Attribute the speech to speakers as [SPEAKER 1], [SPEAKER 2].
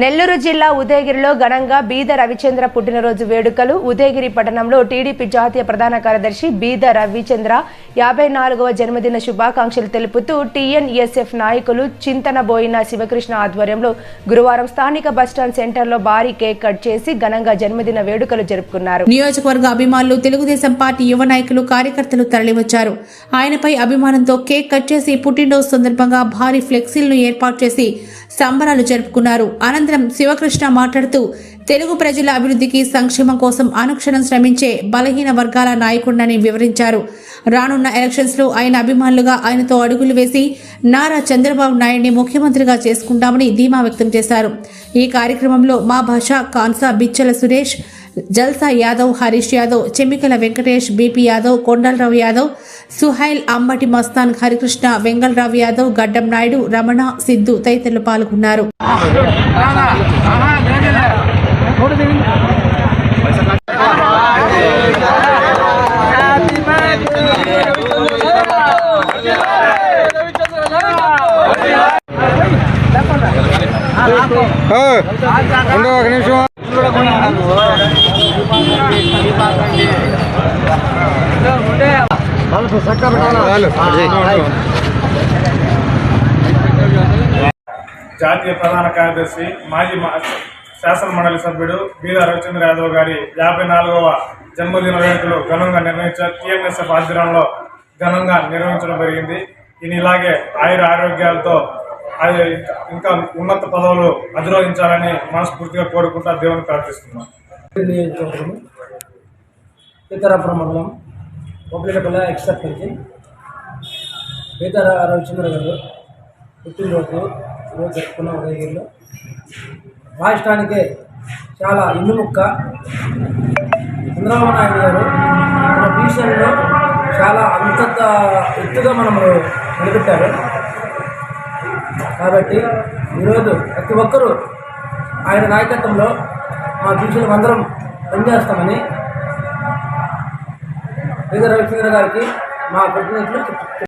[SPEAKER 1] నెల్లూరు జిల్లా ఉదయగిరిలో ఘనంగా బీద రవిచంద్ర పుట్టినరోజు వేడుకలు. ఉదయగిరి పట్టణంలో టీడీపీ జాతీయ ప్రధాన కార్యదర్శి బీద రవిచంద్ర యాభై నాలుగవ జన్మదిన శుభాకాంక్షలు తెలుపుతూ టీఎన్ఎస్ఎఫ్ నాయకులు చింతన బోయిన శివకృష్ణ ఆధ్వర్యంలో గురువారం స్థానిక బస్టాండ్ సెంటర్లో భారీ కేక్ కట్ చేసి ఘనంగా జన్మదిన వేడుకలు జరుపుకున్నారు.
[SPEAKER 2] నియోజకవర్గ అభిమానులు తెలుగుదేశం పార్టీ యువ నాయకులు కార్యకర్తలు తరలివచ్చారు. ఆయనపై అభిమానంతో కేక్ కట్ చేసి పుట్టినరోజు సందర్భంగా భారీ ఫ్లెక్సీలను ఏర్పాటు చేసి సంబరాలు జరుపుకున్నారు. అనంతరం శివకృష్ణ మాట్లాడుతూ తెలుగు ప్రజల అభివృద్ధికి సంక్షేమం కోసం అనుక్షణం శ్రమించే బలహీన వర్గాల నాయకుడినని వివరించారు. రానున్న ఎలక్షన్స్లో ఆయన అభిమానులుగా ఆయనతో అడుగులు వేసి నారా చంద్రబాబు నాయుడిని ముఖ్యమంత్రిగా చేసుకుంటామని ధీమా వ్యక్తం చేశారు. ఈ కార్యక్రమంలో మా భాష కాన్సా బిచ్చల సురేష్ జల్సా యాదవ్ హరీష్ యాదవ్ చెమికల వెంకటేష్ బీపీ యాదవ్ కొండలరావు యాదవ్ సుహైల్ అంబటి మస్తాన్ హరికృష్ణ వెంగళరావు యాదవ్ గడ్డం నాయుడు రమణ సిద్ధు తదితరులు పాల్గొన్నారు.
[SPEAKER 3] ఒక నిమిషం.
[SPEAKER 4] జాతీయ ప్రధాన కార్యదర్శి మాజీ శాసన మండలి సభ్యుడు బీదా రవిచంద్ర యాదవ్ గారి యాభై నాలుగవ జన్మదిన వేడుకలు ఘనంగా నిర్వహించారు టీఎంఎస్ఎఫ్ ఆధ్వర్యంలో ఘనంగా నిర్వహించడం జరిగింది. ఈయన ఇలాగే ఆయుర ఆరోగ్యాలతో ఇంకా- ఉన్నత పదవులు అధిరోహించాలని మనస్ఫూర్తిగా కోరుకుంటా దేవుని ప్రార్థిస్తున్నాం.
[SPEAKER 5] సీతారాపురం మండలం ఒకటిపల్ల ఎక్స్ సర్పంచ్ సీతార రవిచంద్ర గారు పుట్టినరోజు రోజు జరుపుకున్న ఉదయగిరిలో రాష్ట్రానికే చాలా ఇన్నుముక్క చంద్రబాబు నాయుడు గారు మన భీషణలో చాలా అంతంత ఎత్తుగా మనము నిలబెట్టారు. కాబట్టి ఈరోజు ప్రతి ఒక్కరూ ఆయన నాయకత్వంలో మా బీసీలు అందరం పనిచేస్తామని విజయ గారికి మా కృతజ్ఞతలు